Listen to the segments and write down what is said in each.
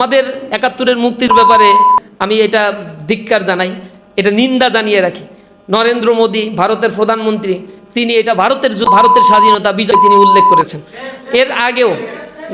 আমাদের একাত্তরের মুক্তির ব্যাপারে আমি এটা ধিক্কার জানাই, এটা নিন্দা জানিয়ে রাখি। নরেন্দ্র মোদী, ভারতের প্রধানমন্ত্রী, তিনি এটা ভারতের ভারতের স্বাধীনতা বিজয় তিনি উল্লেখ করেছেন। এর আগেও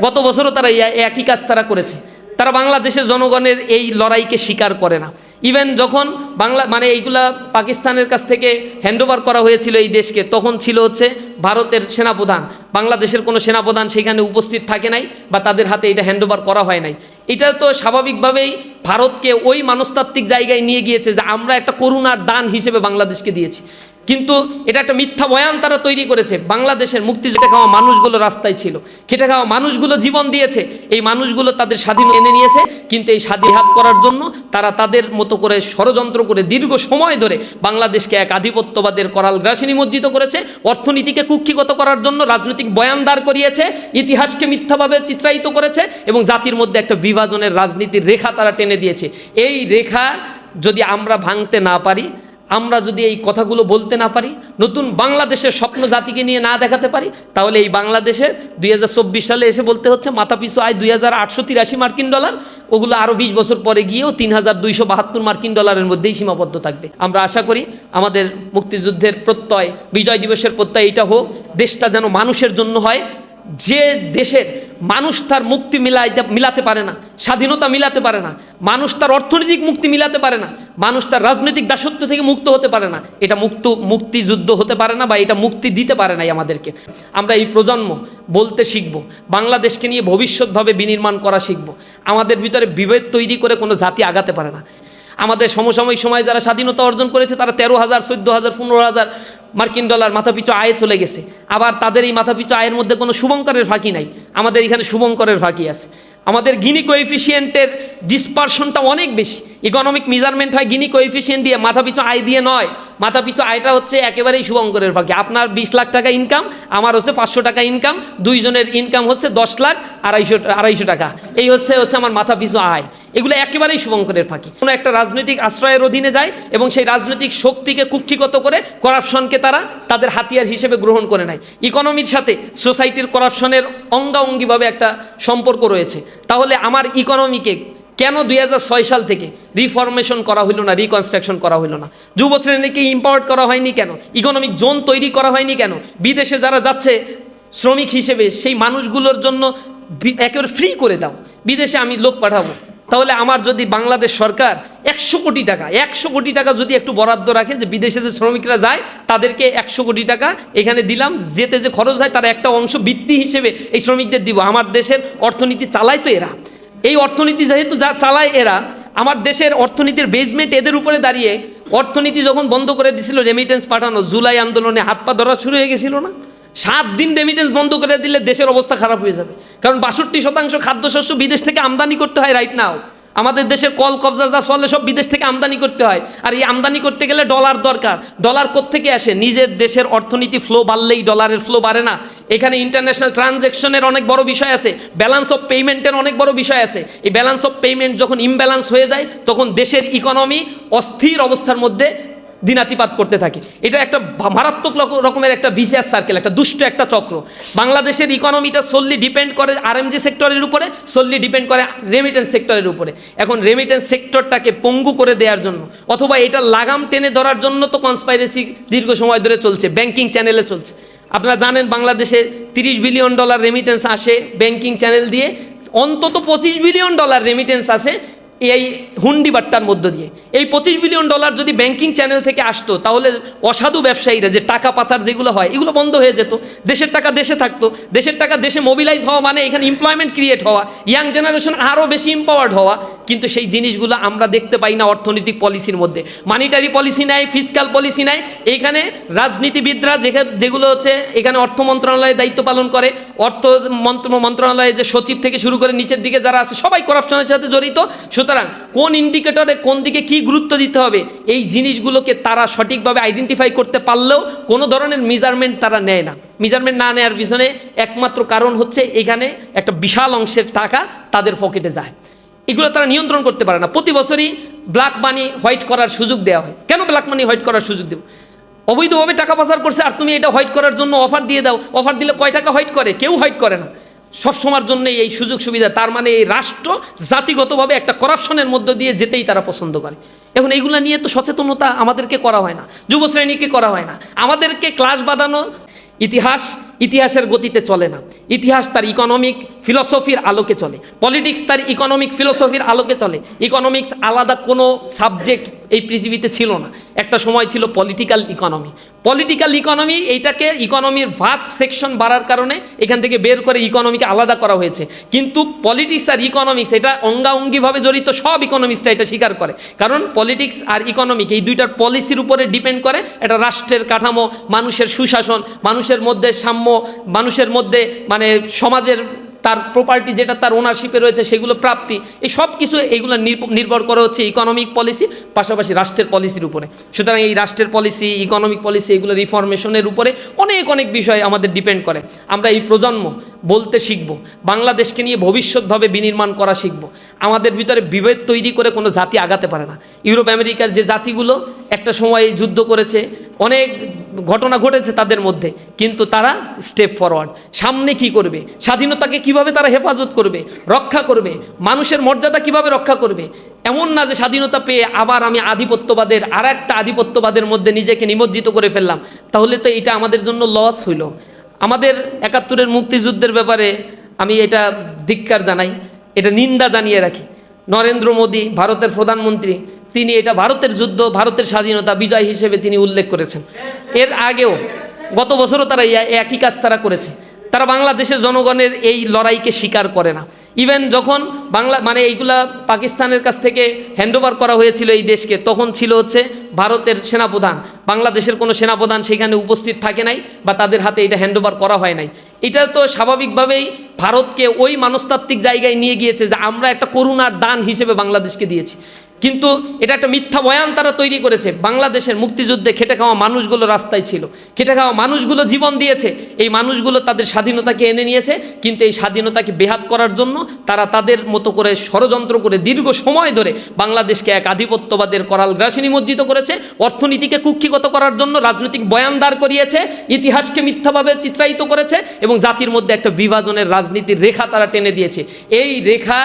গত বছরও তারা একই কাজ তারা করেছে। তারা বাংলাদেশের জনগণের এই লড়াইকে স্বীকার করে না। ইভেন যখন বাংলা মানে এইগুলা পাকিস্তানের কাছ থেকে হ্যান্ডওভার করা হয়েছিল এই দেশকে, তখন ছিল হচ্ছে ভারতের সেনাপ্রধান। বাংলাদেশের কোনো সেনাপ্রধান সেখানে উপস্থিত থাকে নাই বা তাদের হাতে এটা হ্যান্ডওভার করা হয় নাই। এটা তো স্বাভাবিকভাবেই ভারতকে ওই মানস্তাত্ত্বিক জায়গায় নিয়ে গিয়েছে যে আমরা একটা করুণার দান হিসেবে বাংলাদেশকে দিয়েছি। কিন্তু এটা একটা মিথ্যা বয়ান তারা তৈরি করেছে। বাংলাদেশের মুক্তি যেটা খাওয়া মানুষগুলো রাস্তায় ছিল। খেটে খাওয়া মানুষগুলো জীবন দিয়েছে। এই মানুষগুলো তাদের স্বাধীন এনে নিয়েছে। কিন্তু এই স্বাধীন হাত করার জন্য তারা তাদের মতো করে ষড়যন্ত্র করে দীর্ঘ সময় ধরে বাংলাদেশকে এক আধিপত্যবাদের করাল গ্রাসে নিমজ্জিত করেছে। অর্থনীতিকে কুক্ষিগত করার জন্য রাজনৈতিক বয়ান দাঁড় করিয়েছে। ইতিহাসকে মিথ্যাভাবে চিত্রায়িত করেছে এবং জাতির মধ্যে একটা বিভাজনের রাজনীতির রেখা তারা টেনে দিয়েছে। এই রেখা যদি আমরা ভাঙতে না পারি আমরা যদি এই কথাগুলো বলতে না পারি, নতুন বাংলাদেশের স্বপ্ন জাতিকে নিয়ে না দেখাতে পারি, তাহলে এই বাংলাদেশে দুই হাজার চব্বিশ সালে এসে বলতে হচ্ছে মাথা পিছু আয় দুই হাজার আটশো তিরাশি মার্কিন ডলার, ওগুলো আরও বিশ বছর পরে গিয়েও তিন হাজার দুইশো বাহাত্তর মার্কিন ডলারের মধ্যেই সীমাবদ্ধ থাকবে। আমরা আশা করি আমাদের মুক্তিযুদ্ধের প্রত্যয়, বিজয় দিবসের প্রত্যয় এটা হোক, দেশটা যেন মানুষের জন্য হয় যে দেশের মানুষ তার মুক্তি মিলাইতে, মিলাতে পারে না, স্বাধীনতা মিলাতে পারে না, মানুষ তার অর্থনৈতিক মুক্তি মিলাতে পারে না, মানুষ তার রাজনৈতিক দাসত্ব থেকে মুক্ত হতে পারে না, এটা মুক্ত, মুক্তিযুদ্ধ হতে পারে না বা এটা মুক্তি দিতে পারে নাই আমাদেরকে। আমরা এই প্রজন্ম বলতে শিখব, বাংলাদেশকে নিয়ে ভবিষ্যৎভাবে বিনির্মাণ করা শিখব, আমাদের ভিতরে বিভেদ তৈরি করে কোনো জাতি আগাতে পারে না। আমাদের সমসাময়িক সময় যারা স্বাধীনতা অর্জন করেছে তারা তেরো হাজার, চোদ্দ হাজার, পনেরো হাজার মার্কিন ডলার মাথাপিছু আয়ে চলে গেছে। আবার তাদের এই মাথাপিছু আয়ের মধ্যে কোনো শুভঙ্করের ফাঁকি নাই। আমাদের এখানে শুভঙ্করের ফাঁকি আছে। আমাদের গিনি কোএফিসিয়েন্টের ডিসপারশনটা অনেক বেশি। ইকোনমিক মেজারমেন্ট হয় গিনি কোএফিসিয়েন্ট দিয়ে, মাথাপিছু আয় দিয়ে নয়। মাথাপিছু আয়টা হচ্ছে একেবারেই শুভঙ্করের ফাঁকি। আপনার বিশ লাখ টাকা ইনকাম আমার হচ্ছে পাঁচশো টাকা ইনকাম দুইজনের ইনকাম হচ্ছে দশ লাখ আড়াইশো আড়াইশো টাকা। এই হচ্ছে হচ্ছে আমার মাথাপিছু আয়। এগুলো একেবারেই শুভঙ্করের ফাঁকি। কোনো একটা রাজনৈতিক আশ্রয়ের অধীনে যায় এবং সেই রাজনৈতিক শক্তিকে কুক্ষিগত করে করাপশনকে তারা তাদের হাতিয়ার হিসেবে গ্রহণ করে নেয়। ইকোনমির সাথে সোসাইটির করাপশনের অঙ্গাঙ্গিভাবে একটা সম্পর্ক রয়েছে। তাহলে আমার ইকোনমিকে কেন দু হাজার ছয় সাল থেকে রিফরমেশন করা হইল না, রিকনস্ট্রাকশন করা হইল না? যুব শ্রেণীকে ইম্পাওয়ার্ড করা হয়নি কেন? ইকোনমিক জোন তৈরি করা হয়নি কেন? বিদেশে যারা যাচ্ছে, শ্রমিক হিসেবে সেই মানুষগুলোর জন্য একেবারে ফ্রি করে দাও। বিদেশে আমি লোক পাঠাবো। তাহলে আমার যদি বাংলাদেশ সরকার একশো কোটি টাকা, একশো কোটি টাকা যদি একটু বরাদ্দ রাখে যে বিদেশে যে শ্রমিকরা যায়, তাদেরকে একশো কোটি টাকা এখানে দিলাম, যেতে যে খরচ হয় তার একটা অংশ বৃত্তি হিসেবে এই শ্রমিকদের দিব। আমার দেশের অর্থনীতি চালায় তো এরা। এই অর্থনীতি যেহেতু যা চালায় এরা, আমার দেশের অর্থনীতির বেজমেন্ট এদের উপরে দাঁড়িয়ে অর্থনীতি যখন বন্ধ করে দিছিল রেমিটেন্স পাঠানো, জুলাই আন্দোলনে হাত পা ধরা শুরু হয়ে গেছিল না? সাত দিন রেমিটেন্স বন্ধ করে দিলে দেশের অবস্থা খারাপ হয়ে যাবে। কারণ বাষট্টি শতাংশ খাদ্যশস্য বিদেশ থেকে আমদানি করতে হয় রাইট নাও আমাদের দেশের কল, কবজা, যা চলে সব বিদেশ থেকে আমদানি করতে হয়। আর এই আমদানি করতে গেলে ডলার দরকার। ডলার থেকে আসে? নিজের দেশের অর্থনীতি ফ্লো বাড়লেই ডলারের ফ্লো বাড়ে না। এখানে ইন্টারন্যাশনাল ট্রানজ্যাকশনের অনেক বড় বিষয় আছে। ব্যালেন্স অফ পেমেন্টের অনেক বড় বিষয় আছে। এই ব্যালেন্স অফ পেমেন্ট যখন ইমব্যালেন্স হয়ে যায়, তখন দেশের ইকোনমি অস্থির অবস্থার মধ্যে দিনাতিপাত করতে থাকে। এটা একটা মারাত্মক রকমের একটা ভিসিয়াস সার্কেল একটা দুষ্ট একটা চক্র। বাংলাদেশের ইকোনমিটা সোললি ডিপেন্ড করে আরএমজি সেক্টরের উপরে সোললি ডিপেন্ড করে রেমিটেন্স সেক্টরের উপরে। এখন রেমিটেন্স সেক্টরটাকে পঙ্গু করে দেওয়ার জন্য, অথবা এটা লাগাম টেনে ধরার জন্য তো কনস্পাইরেসি দীর্ঘ সময় ধরে চলছে ব্যাংকিং চ্যানেলে চলছে। আপনারা জানেন বাংলাদেশে তিরিশ বিলিয়ন ডলার রেমিটেন্স আসে ব্যাংকিং চ্যানেল দিয়ে, অন্তত পঁচিশ বিলিয়ন ডলার রেমিটেন্স আসে এই হুন্ডি বাট্টার মধ্য দিয়ে। এই পঁচিশ বিলিয়ন ডলার যদি ব্যাংকিং চ্যানেল থেকে আসতো, তাহলে অসাধু ব্যবসায়ীরা যে টাকা পাচার যেগুলো হয়, এগুলো বন্ধ হয়ে যেত। দেশের টাকা দেশে থাকতো। দেশের টাকা দেশে মোবিলাইজ হওয়া মানে এখানে এমপ্লয়মেন্ট ক্রিয়েট হওয়া ইয়াং জেনারেশন আরও বেশি এম্পাওয়ার্ড হওয়া। কিন্তু সেই জিনিসগুলো আমরা দেখতে পাই না অর্থনৈতিক পলিসির মধ্যে। মানিটারি পলিসি নেয় ফিসক্যাল পলিসি নেয় এইখানে রাজনীতিবিদরা যেগুলো হচ্ছে, এখানে অর্থ মন্ত্রণালয়ে দায়িত্ব পালন করে। অর্থ মন্ত্র মন্ত্রণালয়ে যে সচিব থেকে শুরু করে নিচের দিকে যারা আছে, সবাই করাপশনের সাথে জড়িত। সুতরাং কোন ইন্ডিকেটরে কোন দিকে কি গুরুত্ব দিতে হবে, এই জিনিসগুলোকে তারা সঠিকভাবে আইডেন্টিফাই করতে পারলেও কোনো ধরনের মেজারমেন্ট তারা নেয় না। মেজারমেন্ট না নেওয়ার পিছনে একমাত্র কারণ হচ্ছে এখানে একটা বিশাল অংশের টাকা তাদের পকেটে যায়। এগুলো তারা নিয়ন্ত্রণ করতে পারে না। প্রতি বছরই ব্ল্যাক মানি হোয়াইট করার সুযোগ দেওয়া হয়। কেন ব্ল্যাক মানি হোয়াইট করার সুযোগ দেব? অবৈধভাবে টাকা পাচার করছে আর তুমি এটা হোয়াইট করার জন্য অফার দিয়ে দাও। অফার দিলে কয় টাকা হোয়াইট করে? কেউ হোয়াইট করে না। সবসময়ের জন্য এই সুযোগ সুবিধা, তার মানে এই রাষ্ট্র জাতিগতভাবে একটা করাপশনের মধ্য দিয়ে যেতেই তারা পছন্দ করে। এখন এইগুলো নিয়ে তো সচেতনতা আমাদেরকে করা হয় না যুব শ্রেণীকে করা হয় না। আমাদেরকে ক্লাস বাঁধানো ইতিহাস ইতিহাসের গতিতে চলে না। ইতিহাস তার ইকোনমিক ফিলসফির আলোকে চলে। পলিটিক্স তার ইকোনমিক ফিলসফির আলোকে চলে। ইকোনমিক্স আলাদা কোনো সাবজেক্ট এই পৃথিবীতে ছিল না। একটা সময় ছিল পলিটিক্যাল ইকোনমি পলিটিক্যাল ইকোনমি এইটাকে ইকোনমির ভাস্ট সেকশন বাড়ার কারণে এখান থেকে বের করে ইকোনমিকে আলাদা করা হয়েছে। কিন্তু পলিটিক্স আর ইকোনমিক্স এটা অঙ্গাঙ্গিভাবে জড়িত সব ইকোনমিক্সটা এটা স্বীকার করে। কারণ পলিটিক্স আর ইকোনমিক এই দুইটার পলিসির উপরে ডিপেন্ড করে। এটা রাষ্ট্রের কাঠামো, মানুষের সুশাসন, মানুষের মধ্যে সাম্য মানুষের মধ্যে মানে সমাজের তার প্রপার্টি যেটা তার ওনারশিপে রয়েছে সেগুলো প্রাপ্তি, এই সব কিছু এইগুলো নির্ভ- নির্ভর করে হচ্ছে ইকোনমিক পলিসি পাশাপাশি রাষ্ট্রের পলিসির উপরে। সুতরাং এই রাষ্ট্রের পলিসি ইকোনমিক পলিসি এগুলো রিফরমেশনের উপরে অনেক অনেক বিষয় আমাদের ডিপেন্ড করে। আমরা এই প্রজন্ম বলতে শিখব, বাংলাদেশকে নিয়ে ভবিষ্যৎভাবে বিনির্মাণ করা শিখব। আমাদের ভিতরে বিভেদ তৈরি করে কোনো জাতি আগাতে পারে না। ইউরোপ, আমেরিকার যে জাতিগুলো একটা সময় যুদ্ধ করেছে, অনেক ঘটনা ঘটেছে তাদের মধ্যে, কিন্তু তারা স্টেপ ফরওয়ার্ড সামনে কি করবে? স্বাধীনতাকে কীভাবে তারা হেফাজত করবে? রক্ষা করবে? মানুষের মর্যাদা কীভাবে রক্ষা করবে? এমন না যে স্বাধীনতা পেয়ে আবার আমি আধিপত্যবাদের আর একটা আধিপত্যবাদের মধ্যে নিজেকে নিমজ্জিত করে ফেললাম। তাহলে তো এটা আমাদের জন্য লস হইল। আমাদের একাত্তরের মুক্তিযুদ্ধের ব্যাপারে আমি এটা ধিক্কার জানাই, এটা নিন্দা জানিয়ে রাখি। নরেন্দ্র মোদী, ভারতের প্রধানমন্ত্রী তিনি এটা ভারতের যুদ্ধ, ভারতের স্বাধীনতা বিজয় হিসেবে তিনি উল্লেখ করেছেন। এর আগেও গত বছরও তারা একই কাজ তারা করেছে। তারা বাংলাদেশের জনগণের এই লড়াইকে স্বীকার করে না। ইভেন যখন বাংলা মানে এইগুলা পাকিস্তানের কাছ থেকে হ্যান্ডওভার করা হয়েছিল এই দেশকে, তখন ছিল হচ্ছে ভারতের সেনাপ্রধান। বাংলাদেশের কোনো সেনাপ্রধান সেখানে উপস্থিত থাকে নাই বা তাদের হাতে এটা হ্যান্ডওভার করা হয় নাই। এটা তো স্বাভাবিকভাবেই ভারতকে ওই মানস্তাত্ত্বিক জায়গায় নিয়ে গিয়েছে যে আমরা একটা করুণার দান হিসেবে বাংলাদেশকে দিয়েছি। কিন্তু এটা একটা মিথ্যা বয়ান তারা তৈরি করেছে। বাংলাদেশের মুক্তিযুদ্ধে খেটে খাওয়া মানুষগুলো রাস্তায় ছিল। খেটে খাওয়া মানুষগুলো জীবন দিয়েছে। এই মানুষগুলো তাদের স্বাধীনতাকে এনে নিয়েছে। কিন্তু এই স্বাধীনতাকে বেহাত করার জন্য তারা তাদের মতো করে ষড়যন্ত্র করে দীর্ঘ সময় ধরে বাংলাদেশকে এক আধিপত্যবাদের করাল গ্রাসে নিমজ্জিত করেছে। অর্থনীতিকে কুক্ষিগত করার জন্য রাজনৈতিক বয়ান দাঁড় করিয়েছে। ইতিহাসকে মিথ্যাভাবে চিত্রায়িত করেছে এবং জাতির মধ্যে একটা বিভাজনের রাজনীতির রেখা তারা টেনে দিয়েছে। এই রেখা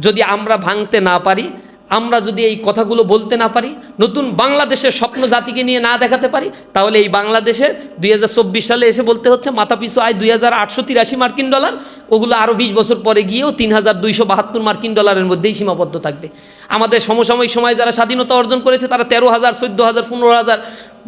যদি আমরা ভাঙতে না পারি আমরা যদি এই কথাগুলো বলতে না পারি, নতুন বাংলাদেশের স্বপ্ন জাতিকে নিয়ে না দেখাতে পারি, তাহলে এই বাংলাদেশে দুই হাজার চব্বিশ সালে এসে বলতে হচ্ছে মাথাপিছু আয় দুই হাজার আটশো তিরাশি মার্কিন ডলার, ওগুলো আরও বিশ বছর পরে গিয়েও তিন হাজার দুইশো বাহাত্তর মার্কিন ডলারের মধ্যেই সীমাবদ্ধ থাকবে। আমাদের সমসাময়িক সময় যারা স্বাধীনতা অর্জন করেছে, তারা তেরো হাজার, চোদ্দ হাজার, পনেরো হাজার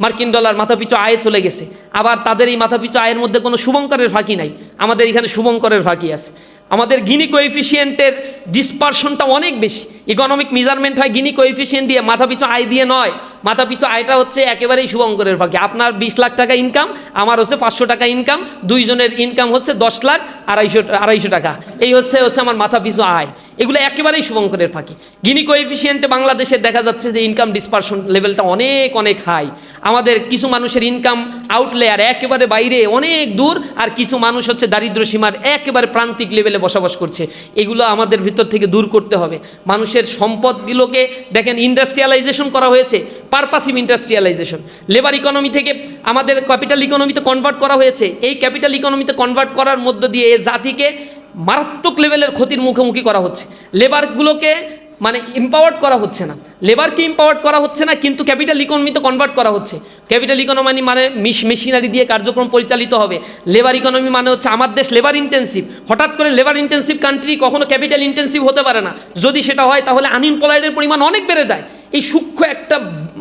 মার্কিন ডলার মাথাপিছু আয়ে চলে গেছে। আবার তাদের এই মাথাপিছু আয়ের মধ্যে কোনো শুভঙ্করের ফাঁকি নাই। আমাদের এখানে শুভঙ্করের ফাঁকি আছে। আমাদের গিনি কোএফিসিয়েন্টের ডিসপারশনটা অনেক বেশি। ইকোনমিক মেজারমেন্ট হয় গিনি কোএফিসিয়েন্ট দিয়ে, মাথা পিছু আয় দিয়ে নয়। মাথা পিছু আয়টা হচ্ছে একেবারেই শুভঙ্করের ভাগ্যে আপনার বিশ লাখ টাকা ইনকাম আমার হচ্ছে পাঁচশো টাকা ইনকাম দুইজনের ইনকাম হচ্ছে দশ লাখ আড়াইশো আড়াইশো টাকা। এই হচ্ছে হচ্ছে আমার মাথা পিছু আয় এগুলো একেবারেই শুভঙ্করের ফাঁকি। গিনি কোএফিসিয়েন্টে বাংলাদেশে দেখা যাচ্ছে যে ইনকাম ডিসপারশন লেভেলটা অনেক অনেক হাই আমাদের কিছু মানুষের ইনকাম আউটলেয়ার একেবারে বাইরে অনেক দূর, আর কিছু মানুষ হচ্ছে দারিদ্র সীমার একেবারে প্রান্তিক লেভেলে বসবাস করছে। এগুলো আমাদের ভিতর থেকে দূর করতে হবে। মানুষের সম্পদগুলোকে দেখেন ইন্ডাস্ট্রিয়ালাইজেশন করা হয়েছে পারপাসিভ ইন্ডাস্ট্রিয়ালাইজেশন লেবার ইকোনমি থেকে আমাদের ক্যাপিটাল ইকোনমিতে কনভার্ট করা হয়েছে। এই ক্যাপিটাল ইকোনমিতে কনভার্ট করার মধ্য দিয়ে এই জাতিকে মারাত্মক লেভেলের ক্ষতির মুখোমুখি করা হচ্ছে। লেবারগুলোকে মানে এম্পাওয়ার্ড করা হচ্ছে না। লেবারকে এম্পাওয়ার্ড করা হচ্ছে না, কিন্তু ক্যাপিটাল ইকোনমিতে কনভার্ট করা হচ্ছে। ক্যাপিটাল ইকোনমি মানে মিশ মেশিনারি দিয়ে কার্যক্রম পরিচালিত হবে। লেবার ইকোনমি মানে হচ্ছে আমার দেশ লেবার ইন্টেন্সিভ হঠাৎ করে লেবার ইন্টেন্সিভ কান্ট্রি কখনো ক্যাপিটাল ইন্টেন্সিভ হতে পারে না। যদি সেটা হয়, তাহলে আনএমপ্লয়েডের পরিমাণ অনেক বেড়ে যায়। এই সূক্ষ্ম একটা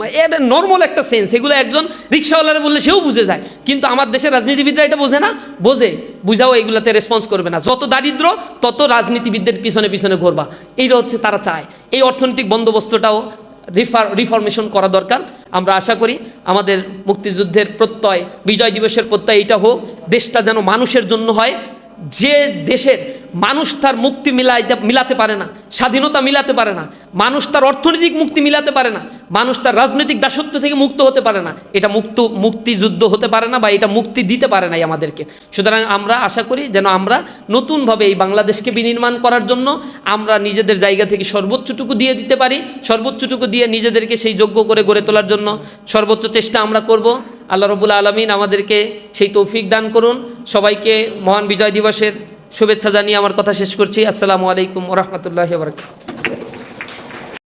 এটা নর্মাল একটা সেন্স এগুলো একজন রিক্সাওয়ালারা বললে সেও বুঝে যায়। কিন্তু আমার দেশের রাজনীতিবিদরা এটা বোঝে না। বোঝে, বুঝাও এইগুলোতে রেসপন্স করবে না। যত দারিদ্র, তত রাজনীতিবিদদের পিছনে পিছনে ঘুরবা। এইটা হচ্ছে তারা চায়। এই অর্থনৈতিক বন্দোবস্তটাও রিফার রিফরমেশন করা দরকার। আমরা আশা করি আমাদের মুক্তিযুদ্ধের প্রত্যয়, বিজয় দিবসের প্রত্যয় এটা হোক। দেশটা যেন মানুষের জন্য হয়। যে দেশের মানুষ তার মুক্তি মিলাইতে মিলাতে পারে না, স্বাধীনতা মিলাতে পারে না, মানুষ তার অর্থনৈতিক মুক্তি মিলাতে পারে না, মানুষ তার রাজনৈতিক দাসত্ব থেকে মুক্ত হতে পারে না, এটা মুক্ত, মুক্তিযুদ্ধ হতে পারে না বা এটা মুক্তি দিতে পারে নাই আমাদেরকে। সুতরাং আমরা আশা করি যেন আমরা নতুনভাবে এই বাংলাদেশকে বিনির্মাণ করার জন্য আমরা নিজেদের জায়গা থেকে সর্বোচ্চটুকু দিয়ে দিতে পারি, সর্বোচ্চটুকু দিয়ে নিজেদেরকে সেই যোগ্য করে গড়ে তোলার জন্য সর্বোচ্চ চেষ্টা আমরা করব। আল্লাহ রবুল আলমিন আমাদেরকে সেই তৌফিক দান করুন। সবাইকে মহান বিজয় দিবসের শুভেচ্ছা জানিয়ে আমার কথা শেষ করছি। আসসালামু আলাইকুম রহমতুল্লাহ বারকাত